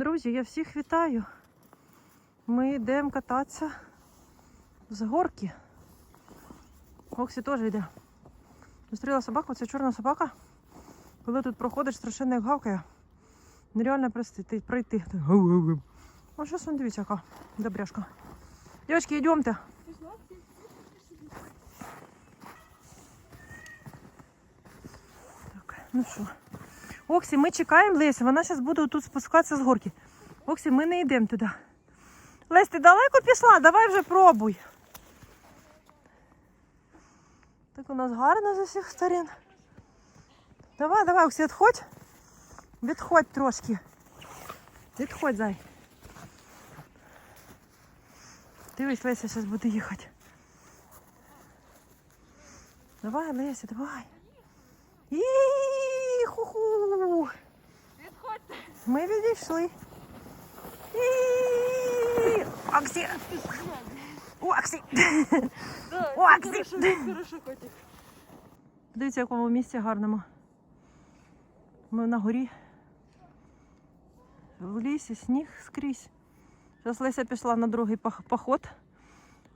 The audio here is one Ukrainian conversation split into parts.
Друзі, я всіх вітаю. Ми йдемо кататися з горки. Оксі теж йде. Зустріла собаку, це чорна собака. Коли тут проходиш, страшенно як гавкає. Нереально простити, пройти. О, зараз он дивіться, яка добряшка. Дівчатки, йдемте. Ну що. Оксі, ми чекаємо Лесі, вона зараз буде тут спускатися з горки. Оксі, ми не йдемо туди. Лесь, ти далеко пішла? Давай вже пробуй. Так у нас гарно з усіх сторін. Давай, давай, Оксі, відходь. Відходь трошки. Відходь, зай. Дивись, Леся зараз буде їхати. Давай, Леся, давай. І ху-ху. Відходьте. Ми відійшли. Оксі. Оксі. Да, О, це Аксі. хорошо, хорошо, котик. Дивіться, в якому місці гарному. Ми на горі. В лісі сніг скрізь. Зараз Леся пішла на другий поход.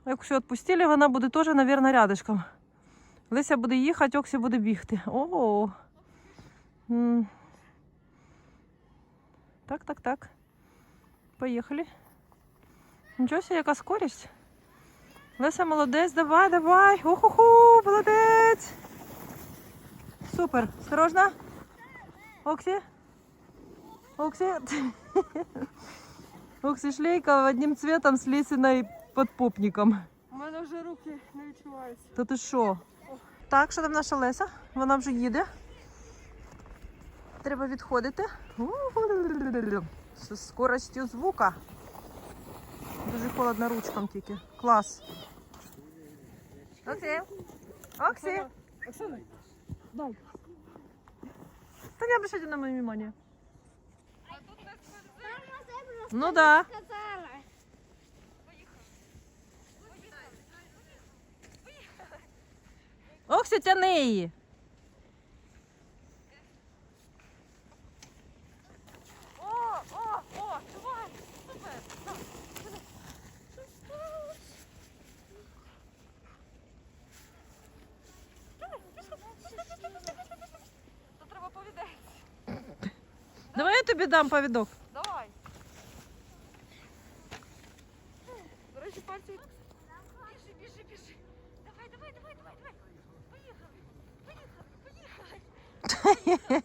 Якщо відпустили, вона буде теж, мабуть, рядышком. Леся буде їхати, Оксі буде бігти. О. Так, так, так. Поїхали. Нічого себе, яка скорість. Леся молодець, давай, давай. Уху-ху, молодець. Супер. Осторожно. Оксі. Оксі. Оксі шлейка одним цветом з Лесиной подпопником. У мене вже руки не відчуваються. Та ти що? Так, що там наша Леся? Вона вже їде. Треба відходити. З скоростю звука. Дуже холодно ручкам тільки. Клас. Оксі. Оксі. Оксана, дай. Та не обращайте на моє внимание. Ну да. Оксі, тяни її. тобі дам повідок. Давай. До речі, пальці. Біжи, біжи, біжи. Давай, давай, давай, давай, давай. Поїхали. Поїхали, поїхали. Давай.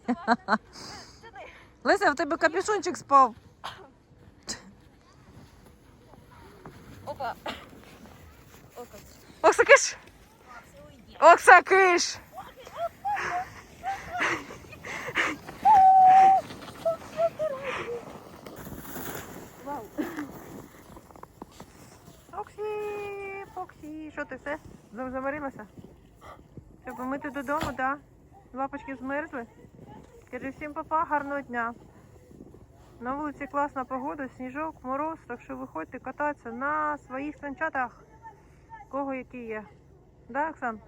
Тяни. Леся, в тебе капюшончик спав. Опа. Опа. Окса Оксі, Фоксі, що ти все? Зам- Замарилася? Щоб помити додому, так? Лапочки змерзли. Кажи всім папа, гарного дня. На вулиці класна погода, сніжок, мороз, так що виходьте кататися на своїх санчатах. Кого які є. Да, Оксан?